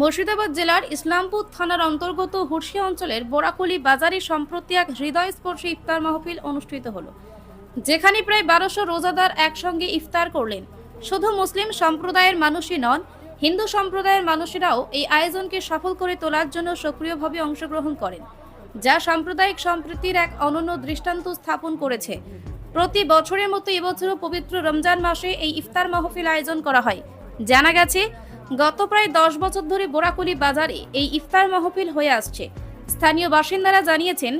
মুর্শিদাবাদ জেলার ইসলামপুর থানার অন্তর্গত হুরশি অঞ্চলের বোরাকুলি বাজারে সম্প্রতি এক হৃদয়স্পর্শী ইফতার মাহফিল অনুষ্ঠিত হলো, যেখানে প্রায় বারোশো রোজাদার একসঙ্গে ইফতার করলেন। শুধু মুসলিম সম্প্রদায়ের মানুষই নন, হিন্দু সম্প্রদায়ের মানুষেরাও এই আয়োজনকে সফল করে তোলার জন্য সক্রিয়ভাবে অংশগ্রহণ করেন, যা সাম্প্রদায়িক সম্প্রীতির এক অনন্য দৃষ্টান্ত স্থাপন করেছে। প্রতি বছরের মতো এবছরও পবিত্র রমজান মাসে এই ইফতার মাহফিল আয়োজন করা হয়। জানা গেছে গত প্রায় দশ বছর ধরে বোরাকুলি বাজারে এই ইফতার মাহফিল হয়ে আসছে। স্থানীয় বাসিন্দারা জানিয়েছেন,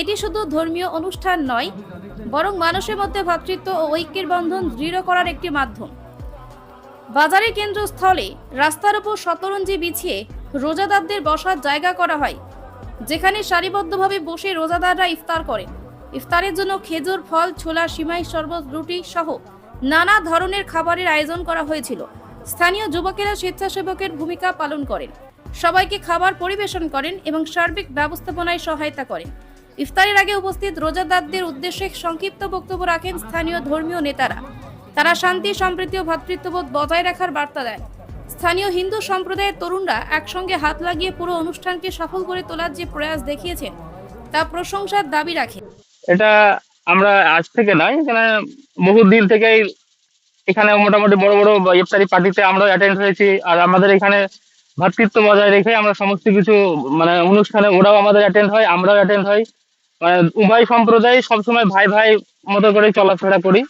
এটি শুধু ধর্মীয় অনুষ্ঠান নয়, বরং মানুষের মধ্যে ভ্রাতৃত্ব ও ঐক্যের বন্ধন দৃঢ় করার একটি মাধ্যম। বাজারের কেন্দ্রস্থলে রাস্তার উপর শতরঞ্জি বিছিয়ে রোজাদারদের বসার জায়গা করা হয়, যেখানে সারিবদ্ধভাবে বসে রোজাদাররা ইফতার করেন। ইফতারের জন্য খেজুর, ফল, ছোলা, সিমাই, শরবত, রুটি সহ নানা ধরনের খাবারের আয়োজন করা হয়েছিল। স্থানীয় যুবকেরা স্বেচ্ছাসেবকের ভূমিকা পালন করেন। সবাইকে খাবার পরিবেশন করেন এবং সার্বিক ব্যবস্থাপনায় সহায়তা করেন। ইফতারের আগে উপস্থিত রোজাদারদের উদ্দেশ্যে সংক্ষিপ্ত বক্তব্য রাখেন স্থানীয় ধর্মীয় নেতারা। তারা শান্তি, সম্প্রীতি ও ভ্রাতৃত্ববোধ বজায় রাখার বার্তা দেন। স্থানীয় হিন্দু সম্প্রদায়ের তরুণরা একসঙ্গে হাত লাগিয়ে পুরো অনুষ্ঠানকে সফল করে তোলার যে প্রয়াস দেখিয়েছেন, তা প্রশংসার দাবি রাখে। এটা আমরা আজ থেকে নয় এখানে বহু দিন থেকেই এখানে মোটামুটি বড় বড় ইফতারি পার্টিতে আমরা অ্যাটেন্ড হয়েছি। আর আমাদের এখানে ভ্রাতৃত্ব বজায় রেখে আমরা সমস্ত কিছু মানে অনুষ্ঠানে ওরাও আমাদের অ্যাটেন্ড হয়, আমরাও অ্যাটেন্ড হই মানে উভয় সম্প্রদায় সবসময় ভাই ভাই মতো করে চলাফেরা করি।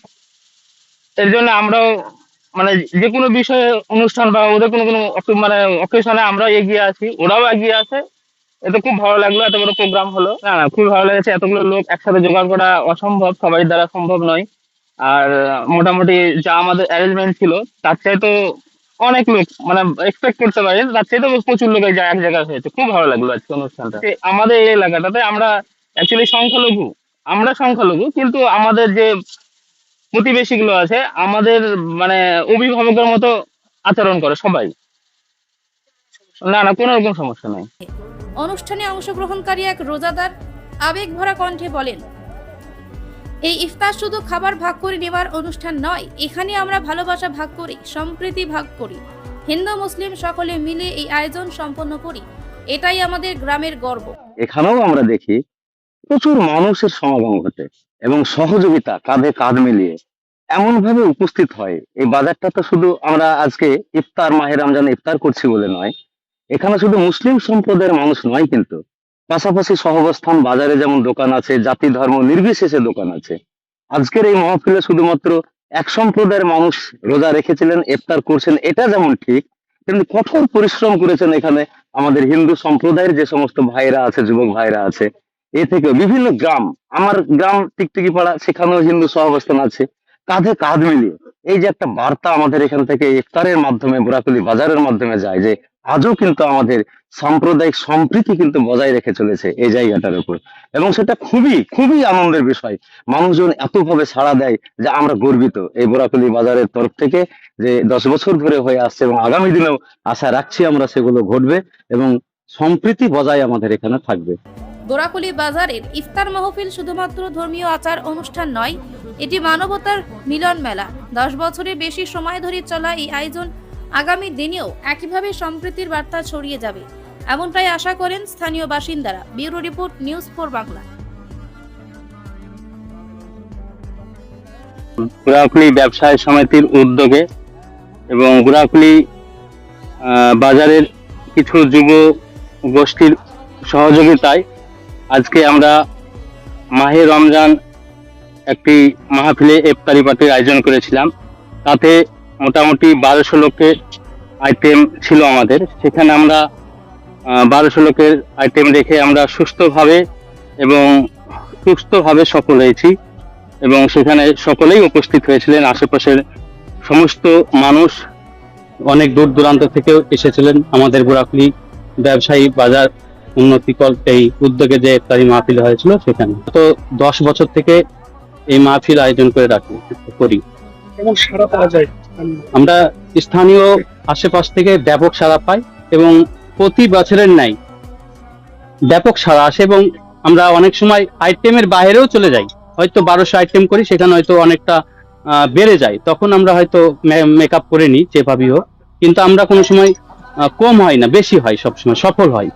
এর জন্য আমরাও মানে যে কোনো বিষয়ে অনুষ্ঠান বা ওদের কোনো কোনো মানে অকেশনে আমরা এগিয়ে আছি, ওরাও এগিয়ে আছে এতে খুব ভালো লাগল, এত বড় প্রোগ্রাম হলো। না না, খুব ভালো লেগেছে। এতগুলো লোক একসাথে জোগাড় করা অসম্ভব, সবাই দ্বারা সম্ভব নয়। আর মোটামুটি যা আমাদের অ্যারেঞ্জমেন্ট ছিল তার চাইতে অনেক লোক মানে এক্সপেক্ট করতে পারি তার চাইতে প্রচুর লোক এই যা এক জায়গায় হয়েছে। খুব ভালো লাগল আজকে অনুষ্ঠানটা। আমাদের এই এলাকাটাতে আমরা অ্যাকচুয়ালি সংখ্যালঘু আমরা সংখ্যালঘু কিন্তু আমাদের যে প্রতিবেশীগুলো আছে আমাদের মানে অভিভাবকের মতো আচরণ করে সবাই। না না কোনো রকম সমস্যা নাই। অনুষ্ঠানে অংশগ্রহণকারী এক রোজাদার আবেগ ভরা কণ্ঠে বলেন এই ইফতার শুধু খাবার ভাগ করে নেওয়ার অনুষ্ঠান নয়, এখানে আমরা ভালোবাসা ভাগ করি, সম্প্রীতি ভাগ করি। হিন্দু, মুসলিম সকলে মিলে এই আয়োজন সম্পন্ন করি। এটাই আমাদের গ্রামের গর্ব। এখানেও আমরা দেখি প্রচুর মানুষের সমাগম ঘটে এবং সহযোগিতা কাঁধে কাঁধ মিলিয়ে এমন ভাবে উপস্থিত হয়। এই বাজারটা তো শুধু আমরা আজকে ইফতার মাহে রমজানে ইফতার করছি বলে নয়, এখানে শুধু মুসলিম সম্প্রদায়ের মানুষ নয় কিন্তু পাশাপাশি সহবস্থান, বাজারে যেমন দোকান আছে, জাতি ধর্ম নির্বিশেষে দোকান আছে। আজকের এই মহফিলে শুধুমাত্র এক সম্প্রদায়ের মানুষ রোজা রেখেছিলেন, ইফতার করছেন, এটা যেমন ঠিক কিন্তু কঠোর পরিশ্রম করেছেন এখানে আমাদের হিন্দু সম্প্রদায়ের যে সমস্ত ভাইরা আছে, যুবক ভাইরা আছে, এ থেকে বিভিন্ন গ্রাম, আমার গ্রাম টিকটিকি পাড়া, সেখানেও হিন্দু সহাবস্থান আছে, কাঁধে কাঁধ মিলিয়ে। এই যে একটা বার্তা আমাদের এখান থেকে ইফতারের মাধ্যমে বোরাকুলি বাজারের মাধ্যমে যায় যে, আজও কিন্তু আমাদের সাম্প্রদায়িক সম্প্রীতি কিন্তু বজায় রেখে চলেছে এই জায়গাটার উপর। এবং সেটা খুবই খুবই আনন্দের বিষয়। মানুষজন এতভাবে সাড়া দেয় যে আমরা গর্বিত এই বোরাকুলি বাজারের তরফ থেকে যে দশ বছর ধরে হয়ে আসছে এবং আগামী দিনেও আশা রাখছি আমরা সেগুলো ঘটবে এবং সম্প্রীতি বজায় আমাদের এখানে থাকবে। বোরাকুলি বাজারের ইফতার মাহফিল শুধুমাত্র ধর্মীয় আচার অনুষ্ঠান নয়, এটি মানবতার মিলন মেলা। দশ বছরের বেশি সময় ধরে চলা এই আয়োজন আগামী দিনেও একইভাবে সম্প্রীতির বার্তা ছড়িয়ে যাবে, এমনটাই আশা করেন স্থানীয় বাসিন্দারা। Bureau report, news four Bangla. গুড়াকুলি ব্যবসায় সমিতির উদ্যোগে এবং গুড়াকুলি বাজারের কিছু যুব গোষ্ঠীর সহযোগিতায় আজকে আমরা মাহে রমজান একটি মাহফিলে ইফতারি পার্টির আয়োজন করেছিলাম। তাতে মোটামুটি বারোশো লোকের আইটেম ছিল আমাদের। সেখানে আমরা বারোশো লোকের আইটেম রেখে আমরা সুস্থভাবে এবং সুস্থভাবে সফল হয়েছি এবং সেখানে সকলেই উপস্থিত হয়েছিলেন। আশেপাশের সমস্ত মানুষ অনেক দূর দূরান্ত থেকেও এসেছিলেন। আমাদের বুড়াকুলি ব্যবসায়ী বাজার উন্নতিকল এই উদ্যোগে যে ইফতারি মাহফিল হয়েছিল সেখানে। তো দশ বছর থেকে এই মাহফিল আয়োজন করে রাখি করি। কেমন সারা পাওয়া যায়? আমরা স্থানীয় আশেপাশ থেকে ব্যাপক সাড়া পাই এবং প্রতি বছরের নাই ব্যাপক সাড়া আসে এবং আমরা অনেক সময় আইটেমের বাইরেও চলে যাই। হয়তো বারোশো আইটেম করি সেখানে হয়তো অনেকটা বেড়ে যায়। তখন আমরা হয়তো মেকআপ করে নিই যেভাবেই হোক। কিন্তু আমরা কোনো সময় কম হয় না বেশি হয় সবসময় সফল হয়।